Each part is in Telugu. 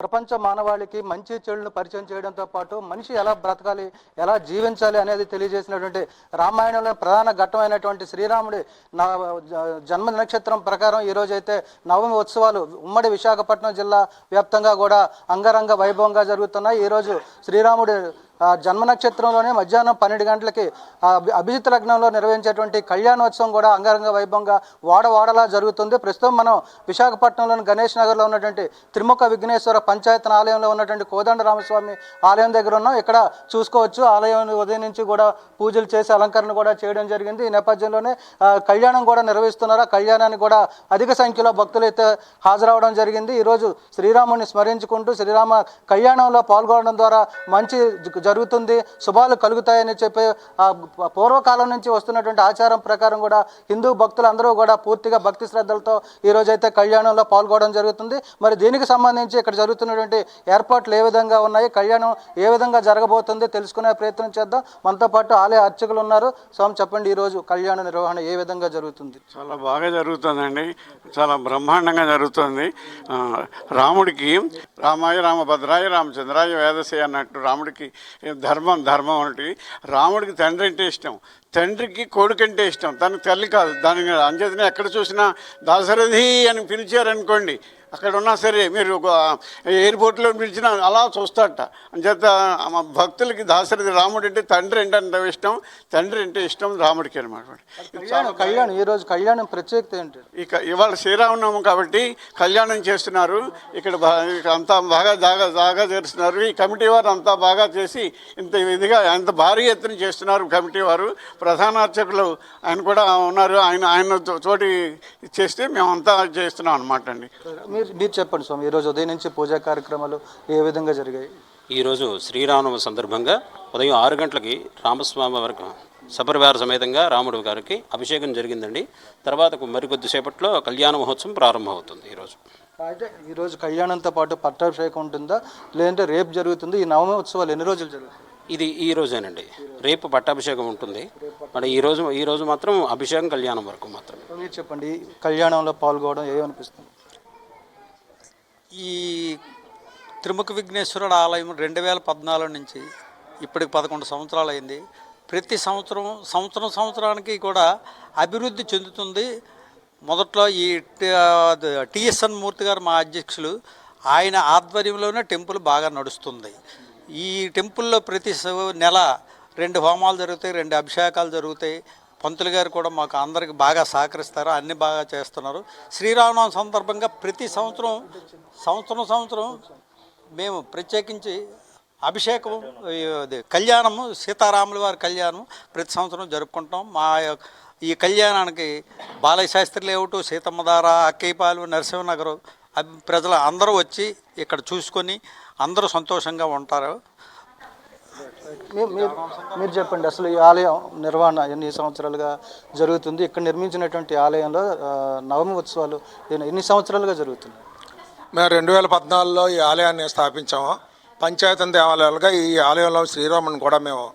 ప్రపంచ మానవాళికి మంచి చెడులను పరిచయం చేయడంతో పాటు మనిషి ఎలా బ్రతకాలి ఎలా జీవించాలి అనేది తెలియజేసినటువంటి రామాయణంలో ప్రధాన ఘట్టమైనటువంటి శ్రీరాముడి నా జన్మ నక్షత్రం ప్రకారం ఈ అయితే నవమి ఉత్సవాలు ఉమ్మడి విశాఖపట్నం జిల్లా వ్యాప్తంగా కూడా అంగరంగ వైభవంగా జరుగుతున్నాయి. ఈరోజు శ్రీరాముడి జన్మ నక్షత్రంలోనే మధ్యాహ్నం పన్నెండు గంటలకి అభిజిత్ లగ్నంలో నిర్వహించేటువంటి కళ్యాణోత్సవం కూడా అంగరంగ వైభవంగా వాడవాడలా జరుగుతుంది. ప్రస్తుతం మనం విశాఖపట్నంలోని గణేష్ నగర్లో ఉన్నటువంటి త్రిముఖ విఘ్నేశ్వర పంచాయతన ఆలయంలో ఉన్నటువంటి కోదండ రామస్వామి ఆలయం దగ్గర ఉన్నాం. ఇక్కడ చూసుకోవచ్చు. ఆలయం ఉదయం నుంచి కూడా పూజలు చేసి అలంకరణ కూడా చేయడం జరిగింది. ఈ నేపథ్యంలోనే కళ్యాణం కూడా నిర్వహిస్తున్నారు. ఆ కళ్యాణానికి కూడా అధిక సంఖ్యలో భక్తులు అయితే హాజరవడం జరిగింది. ఈరోజు శ్రీరాముని స్మరించుకుంటూ శ్రీరామ కళ్యాణంలో పాల్గొనడం ద్వారా మంచి జ- జరుగుతుంది శుభాలు కలుగుతాయని చెప్పి పూర్వకాలం నుంచి వస్తున్నటువంటి ఆచారం ప్రకారం కూడా హిందూ భక్తులు అందరూ కూడా పూర్తిగా భక్తి శ్రద్ధలతో ఈరోజైతే అయితే కళ్యాణంలో పాల్గొనడం జరుగుతుంది. మరి దీనికి సంబంధించి ఇక్కడ జరుగుతున్నటువంటి ఏర్పాట్లు ఏ విధంగా ఉన్నాయి కళ్యాణం ఏ విధంగా జరగబోతుంది తెలుసుకునే ప్రయత్నం చేద్దాం. మనతో పాటు ఆలయ అర్చకులు ఉన్నారు. స్వామి చెప్పండి ఈరోజు కళ్యాణ నిర్వహణ ఏ విధంగా జరుగుతుంది? చాలా బాగా జరుగుతుందండి. చాలా బ్రహ్మాండంగా జరుగుతుంది. రాముడికి రామాయ రామభద్రాయ రామచంద్రాయ వేదసే అన్నట్టు రాముడికి ధర్మం ధర్మం అంటే రాముడికి తండ్రి అంటే ఇష్టం. తండ్రికి కొడుకంటే ఇష్టం. తనకు తల్లి కాదు. దాని అంచేతనే ఎక్కడ చూసినా దాశరథి అని పిలిచారనుకోండి అక్కడ ఉన్నా సరే మీరు ఒక ఎయిర్పోర్ట్లో పిలిచినా అలా చూస్తారట. అంచేత మా భక్తులకి దాశరథి రాముడు అంటే తండ్రి అంటే అంత ఇష్టం తండ్రి అంటే ఇష్టం రాముడికి అనమాట కళ్యాణం ఈ రోజు కళ్యాణం ప్రత్యేకత ఏంటి? ఇక ఇవాళ శ్రీరామనవమి కాబట్టి కళ్యాణం చేస్తున్నారు. ఇక్కడ అంతా బాగా జాగా జాగా చేస్తున్నారు. ఈ కమిటీ వారు అంతా బాగా చేసి ఇంత ఇదిగా అంత భారీ ఎత్తున చేస్తున్నారు కమిటీ వారు. ప్రధాన అర్చకులు ఆయన కూడా ఉన్నారు. ఆయన ఆయన తోటి చేస్తే మేమంతా చేస్తున్నాం అనమాట అండి. మీరు మీరు చెప్పండి స్వామి ఈ రోజు ఉదయం నుంచి పూజా కార్యక్రమాలు ఏ విధంగా జరిగాయి? ఈరోజు శ్రీరామనవమి సందర్భంగా ఉదయం ఆరు గంటలకి రామస్వామి వరకు సపరివార సమేతంగా రాముడి గారికి అభిషేకం జరిగిందండి. తర్వాత మరికొద్దిసేపట్లో కళ్యాణ మహోత్సవం ప్రారంభమవుతుంది ఈరోజు అయితే ఈ రోజు కళ్యాణంతో పాటు పట్టాభిషేకం ఉంటుందా? లేదంటే రేపు జరుగుతుంది? ఈ నవమి ఉత్సవాలు ఎన్ని రోజులు జరుగుతాయి ఇది ఈ రోజేనండి. రేపు పట్టాభిషేకం ఉంటుంది. మరి ఈ రోజు ఈ రోజు మాత్రం అభిషేకం కళ్యాణం వరకు మాత్రం మీరు చెప్పండి కళ్యాణంలో పాల్గొనడం ఏమనిపిస్తుంది? ఈ త్రిముఖ విఘ్నేశ్వరుడు ఆలయం రెండు వేల పద్నాలుగు నుంచి ఇప్పటికి పదకొండు సంవత్సరాలు అయింది. ప్రతి సంవత్సరం సంవత్సరం సంవత్సరానికి కూడా అభివృద్ధి చెందుతుంది. మొదట్లో ఈ టిఎస్ఎన్ మూర్తి గారు మా అధ్యక్షులు ఆయన ఆధ్వర్యంలోనే టెంపుల్ బాగా నడుస్తుంది. ఈ టెంపుల్లో ప్రతి నెల రెండు హోమాలు జరుగుతాయి రెండు అభిషేకాలు జరుగుతాయి. పంతులు గారు కూడా మాకు అందరికి బాగా సహకరిస్తారు అన్ని బాగా చేస్తున్నారు. శ్రీరామనవమి సందర్భంగా ప్రతి సంవత్సరం సంవత్సరం సంవత్సరం మేము ప్రత్యేకించి అభిషేకం అది కళ్యాణము సీతారాముల వారి కళ్యాణం ప్రతి సంవత్సరం జరుపుకుంటాం. మా యొక్క ఈ కళ్యాణానికి బాలయ్య శాస్త్రి లేఅవుట్ సీతమ్మధార అక్కయ్యపాలు నరసింహనగర్ ప్రజలు అందరూ వచ్చి ఇక్కడ చూసుకొని అందరూ సంతోషంగా ఉంటారు. మీరు మీరు చెప్పండి అసలు ఈ ఆలయం నిర్వహణ ఎన్ని సంవత్సరాలుగా జరుగుతుంది? ఇక్కడ నిర్మించినటువంటి ఆలయంలో నవమి ఉత్సవాలు ఎన్ని- సంవత్సరాలుగా జరుగుతుంది మేము రెండు వేల పద్నాలుగులో ఈ ఆలయాన్ని స్థాపించాము. పంచాయతీ దేవాలయాలుగా ఈ ఆలయంలో శ్రీరాముని కూడా మేము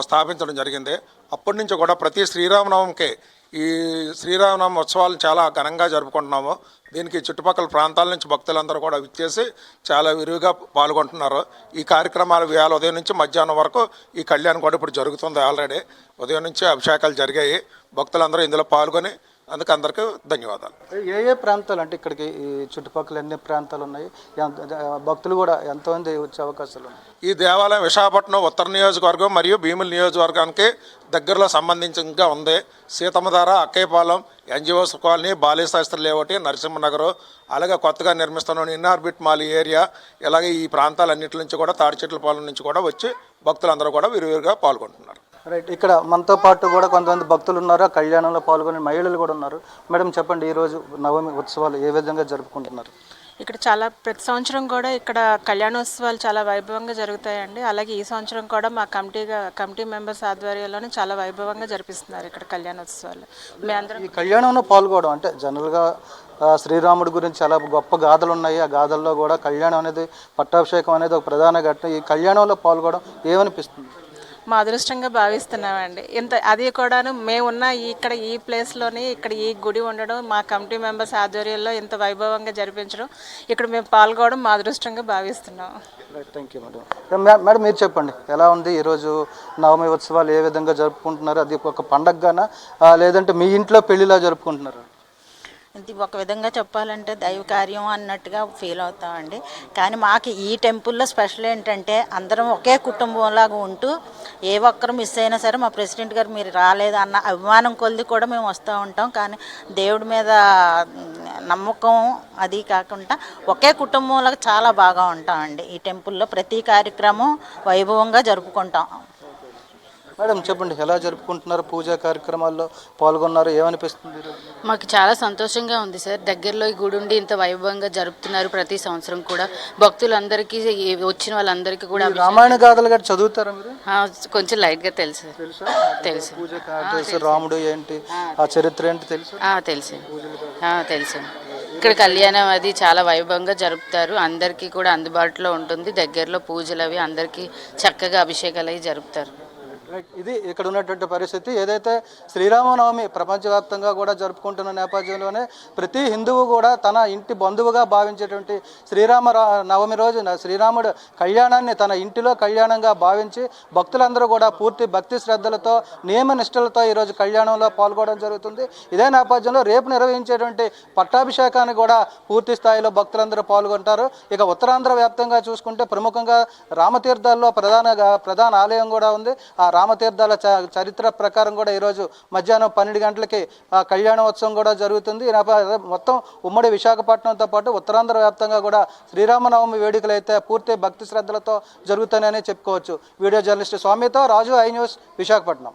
స్థాపించడం జరిగింది. అప్పటి నుంచి కూడా ప్రతి శ్రీరామనవమికి ఈ శ్రీరామనామ ఉత్సవాలు చాలా ఘనంగా జరుపుకుంటున్నాము. దీనికి చుట్టుపక్కల ప్రాంతాల నుంచి భక్తులందరూ కూడా విచ్చేసి చాలా విరివిగా పాల్గొంటున్నారు. ఈ కార్యక్రమాలు వేళ ఉదయం నుంచి మధ్యాహ్నం వరకు ఈ కళ్యాణం కూడా ఇప్పుడు జరుగుతుంది ఆల్రెడీ. ఉదయం నుంచి అభిషేకాలు జరిగాయి. భక్తులందరూ ఇందులో పాల్గొని అందుకు అందరికీ ధన్యవాదాలు. ఏ ఏ ప్రాంతాలు అంటే ఇక్కడికి ఈ చుట్టుపక్కల ఎన్ని ప్రాంతాలు ఉన్నాయి? భక్తులు కూడా ఎంతమంది వచ్చే అవకాశాలు ఉన్నాయి? ఈ దేవాలయం విశాఖపట్నం ఉత్తర నియోజకవర్గం మరియు భీముల నియోజకవర్గానికి దగ్గరలో సంబంధించిగా ఉంది. Seethammadhara Akkayyapalem NGOs colony Baleshastri layout Narasimhanagar అలాగే కొత్తగా నిర్మిస్తున్న ఇన్నార్బిట్ మాల్ ఏరియా ఇలాగే ఈ ప్రాంతాలన్నిటి నుంచి కూడా తాడిచెట్లపాలెం నుంచి కూడా వచ్చి భక్తులందరూ కూడా విరివిరిగా పాల్గొంటున్నారు. రైట్ ఇక్కడ మనతో పాటు కూడా కొంతమంది భక్తులు ఉన్నారు. ఆ కళ్యాణంలో పాల్గొనే మహిళలు కూడా ఉన్నారు. మేడం చెప్పండి ఈరోజు నవమి ఉత్సవాలు ఏ విధంగా జరుపుకుంటున్నారు? ఇక్కడ చాలా ప్రతి సంవత్సరం కూడా ఇక్కడ కళ్యాణోత్సవాలు చాలా వైభవంగా జరుగుతాయండి. అలాగే ఈ సంవత్సరం కూడా మా కమిటీగా కమిటీ మెంబర్స్ ఆధ్వర్యంలోనే చాలా వైభవంగా జరిపిస్తున్నారు ఇక్కడ కళ్యాణోత్సవాలు. మీ అందరం ఈ కళ్యాణంలో పాల్గొనడం అంటే జనరల్గా ఆ, శ్రీరాముడి గురించి చాలా గొప్ప గాథలు ఉన్నాయి. ఆ గాథల్లో కూడా కళ్యాణం అనేది పట్టాభిషేకం అనేది ఒక ప్రధాన ఘట్టం. ఈ కళ్యాణంలో పాల్గొనడం ఏమనిపిస్తుంది? మా అదృష్టంగా భావిస్తున్నామండి. ఇంత అది కూడాను మేమున్న ఉన్న ఇక్కడ ఈ ప్లేస్లోని ఇక్కడ ఈ గుడి ఉండడం మా కమిటీ మెంబర్స్ ఆధ్వర్యంలో ఇంత వైభవంగా జరిపించడం ఇక్కడ మేము పాల్గొనడం మా అదృష్టంగా భావిస్తున్నాం థ్యాంక్ యూ మేడం మేడం మీరు చెప్పండి. ఎలా ఉంది? ఈరోజు నవమి ఉత్సవాలు ఏ విధంగా జరుపుకుంటున్నారు? అది ఒక పండగగానా? లేదంటే మీ ఇంట్లో పెళ్ళిలా జరుపుకుంటున్నారు? ఇది ఒక విధంగా చెప్పాలంటే దైవ కార్యం అన్నట్టుగా ఫీల్ అవుతామండి. కానీ మాకు ఈ టెంపుల్లో స్పెషల్ ఏంటంటే అందరం ఒకే కుటుంబంలాగా ఉంటూ ఏ ఒక్కరు మిస్ అయినా సరే మా ప్రెసిడెంట్ గారు మీరు రాలేదు అన్న అభిమానం కొలిది కూడా మేము వస్తూ ఉంటాం. కానీ దేవుడి మీద నమ్మకం అది కాకుండా ఒకే కుటుంబంలాగా చాలా బాగా ఉంటామండి. ఈ టెంపుల్లో ప్రతి కార్యక్రమం వైభవంగా జరుపుకుంటాం. మేడం చెప్పండి ఎలా జరుపుకుంటున్నారు పూజా కార్యక్రమాల్లో పాల్గొన్నారు ఏమనిపిస్తుంది? మాకు చాలా సంతోషంగా ఉంది సార్. దగ్గరలో ఈ గుడి ఉండి ఇంత వైభవంగా జరుపుతున్నారు ప్రతి సంవత్సరం కూడా. భక్తులందరికీ వచ్చిన వాళ్ళందరికీ కూడా రామాయణ గాథలు గట్రా చదువుతారా మీరు? కొంచెం లైట్గా తెలుసు తెలుసు? తెలుసు. రాముడు ఏంటి? ఆ చరిత్ర ఏంటి తెలుసు? తెలుసు. తెలుసు. ఇక్కడ కళ్యాణం అది చాలా వైభవంగా జరుపుతారు. అందరికీ కూడా అందుబాటులో ఉంటుంది. దగ్గరలో పూజలు అవి అందరికీ చక్కగా అభిషేకాలు అవి జరుపుతారు. ఇది ఇక్కడ ఉన్నటువంటి పరిస్థితి. ఏదైతే శ్రీరామనవమి ప్రపంచవ్యాప్తంగా కూడా జరుపుకుంటున్న నేపథ్యంలోనే ప్రతి హిందువు కూడా తన ఇంటి బంధువుగా భావించేటువంటి శ్రీరామ నవమి రోజు శ్రీరాముడు కళ్యాణాన్ని తన ఇంటిలో కళ్యాణంగా భావించి భక్తులందరూ కూడా పూర్తి భక్తి శ్రద్ధలతో నియమ నిష్ఠలతో ఈరోజు కళ్యాణంలో పాల్గొనడం జరుగుతుంది. ఇదే నేపథ్యంలో రేపు నిర్వహించేటువంటి పట్టాభిషేకాన్ని కూడా పూర్తి స్థాయిలో భక్తులందరూ పాల్గొంటారు. ఇక ఉత్తరాంధ్ర వ్యాప్తంగా చూసుకుంటే ప్రముఖంగా రామతీర్థాల్లో ప్రధాన ప్రధాన ఆలయం కూడా ఉంది. ఆ రామతీర్థాల చ చరిత్ర ప్రకారం కూడా ఈరోజు మధ్యాహ్నం పన్నెండు గంటలకి కళ్యాణోత్సవం కూడా జరుగుతుంది. మొత్తం ఉమ్మడి విశాఖపట్నంతో పాటు ఉత్తరాంధ్ర వ్యాప్తంగా కూడా శ్రీరామనవమి వేడుకలు అయితే పూర్తి భక్తి శ్రద్ధలతో జరుగుతాయని చెప్పుకోవచ్చు. వీడియో జర్నలిస్ట్ స్వామితో రాజు ఐ న్యూస్ విశాఖపట్నం.